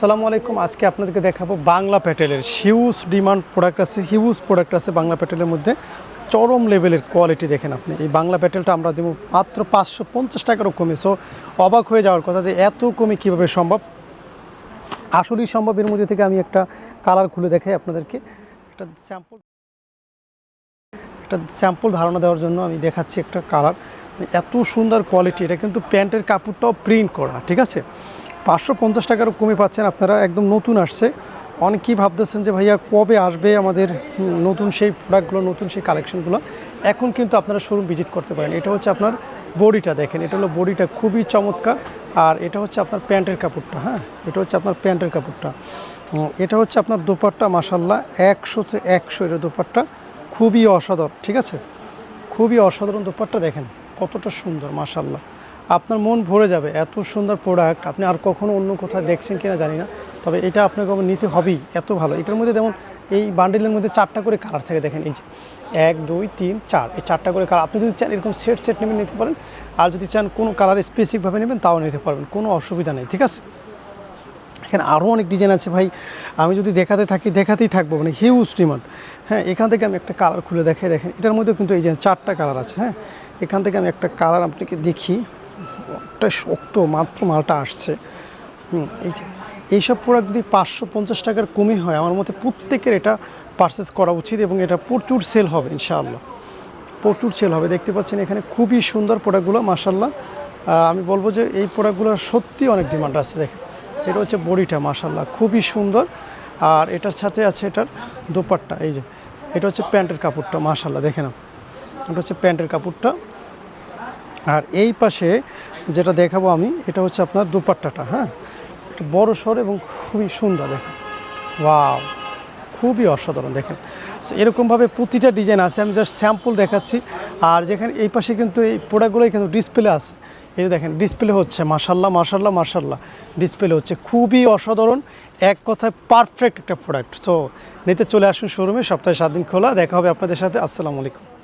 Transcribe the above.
আসসালামু আলাইকুম। আজকে আপনাদেরকে দেখাবো বাংলা প্যাটেলের হিউজ ডিমান্ড প্রোডাক্ট আছে হিউজ প্রোডাক্ট আছে বাংলা প্যাটেলের মধ্যে। চরম লেভেলের কোয়ালিটি দেখেন আপনি। এই বাংলা প্যাটেলটা আমরা দেবো মাত্র পাঁচশো পঞ্চাশ টাকারও কমে। সো অবাক হয়ে যাওয়ার কথা যে এত কমে কীভাবে সম্ভব? আসলেই সম্ভব। এর মধ্যে থেকে আমি একটা কালার খুলে দেখাই আপনাদেরকে। একটা স্যাম্পল একটা স্যাম্পল ধারণা দেওয়ার জন্য আমি দেখাচ্ছি একটা কালার এত সুন্দর কোয়ালিটি এটা কিন্তু প্যান্টের কাপড়টাও প্রিন্ট করা, ঠিক আছে? পাঁচশো পঞ্চাশ টাকারও কমে পাচ্ছেন, আপনারা একদম নতুন আসছে। অনেকেই ভাবতেছেন যে ভাইয়া কবে আসবে আমাদের নতুন সেই প্রোডাক্টগুলো নতুন সেই কালেকশনগুলো এখন কিন্তু আপনারা শোরুম ভিজিট করতে পারেন। এটা হচ্ছে আপনার বডিটা দেখেন, এটা হলো বডিটা খুবই চমৎকার। আর এটা হচ্ছে আপনার প্যান্টের কাপড়টা হ্যাঁ? এটা হচ্ছে আপনার প্যান্টের কাপড়টা। এটা হচ্ছে আপনার দোপাট্টা মাসাল্লাহ একশো একশো এটা দোপাট্টা। খুবই অসাধারণ, ঠিক আছে? খুবই অসাধারণ দোপাট্টা দেখেন, কতটা সুন্দর মাসাল্লাহ আপনার মন ভরে যাবে এত সুন্দর প্রোডাক্ট আপনি আর কখনো অন্য কোথাও দেখছেন কিনা জানি না। তবে এটা আপনাকে নিতে হবেই, এত ভালো। এটার মধ্যে যেমন এই বান্ডেলের মধ্যে চারটা করে কালার থাকে, দেখেন এই যে। এক, দুই, তিন, চার, এই চারটা করে কালার আপনি যদি চান এরকম সেট সেট নেবেন, নিতে পারেন। আর যদি চান কোনো কালার স্পেসিফিকভাবে নেবেন, তাও নিতে পারবেন। কোনো অসুবিধা নেই, ঠিক আছে? এখানে আরও অনেক ডিজাইন আছে ভাই। আমি যদি দেখাতে থাকি, দেখাতেই থাকব মানে হিউজ ডিমান্ড হ্যাঁ এখান থেকে আমি একটা কালার খুলে দেখাই, দেখেন। এটার মধ্যেও কিন্তু এই যে চারটা কালার আছে হ্যাঁ? এখান থেকে আমি একটা কালার আপনাকে দেখি। একটা শক্ত, মাত্র মালটা আসছে। হুম, এই এইসব প্রোডাক্ট যদি পাঁচশো পঞ্চাশ টাকার কমই হয়, আমার মতে প্রত্যেকের এটা পারচেস করা উচিত এবং এটা প্রচুর সেল হবে, ইনশাআল্লাহ। প্রচুর সেল হবে। দেখতে পাচ্ছেন এখানে খুবই সুন্দর প্রোডাক্টগুলো মাসাল্লাহ আমি বলব যে এই প্রোডাক্টগুলোর সত্যি অনেক ডিমান্ড আছে, দেখেন। এটা হচ্ছে বডিটা মাসাল্লাহ খুবই সুন্দর। আর এটার সাথে আছে এটার দোপাট্টা, এই যে, এটা হচ্ছে প্যান্টের কাপড়টা মাসাল্লাহ দেখে নাও। এটা হচ্ছে প্যান্টের কাপড়টা। আর এই পাশে যেটা দেখাবো আমি এটা হচ্ছে আপনার দুপাট্টাটা হ্যাঁ? এটা বড় সর এবং খুবই সুন্দর দেখেন। ওয়াও! খুবই অসাধারণ দেখেন। So, এরকমভাবে প্রতিটা ডিজাইন আছে আমি জাস্ট স্যাম্পল দেখাচ্ছি। আর যেখানে এই পাশে কিন্তু এই প্রোডাক্টগুলোই কিন্তু ডিসপ্লে আছে। এই দেখেন ডিসপ্লে হচ্ছে মাসাল্লাহ মার্শাল্লাহ মাসাল্লাহ ডিসপ্লে হচ্ছে খুবই অসাধারণ এক কথায় পারফেক্ট একটা প্রোডাক্ট। সো নিতে চলে আসুন শোরুমে সপ্তাহে সাত দিন খোলা দেখা হবে আপনাদের সাথে। আসসালামু আলাইকুম।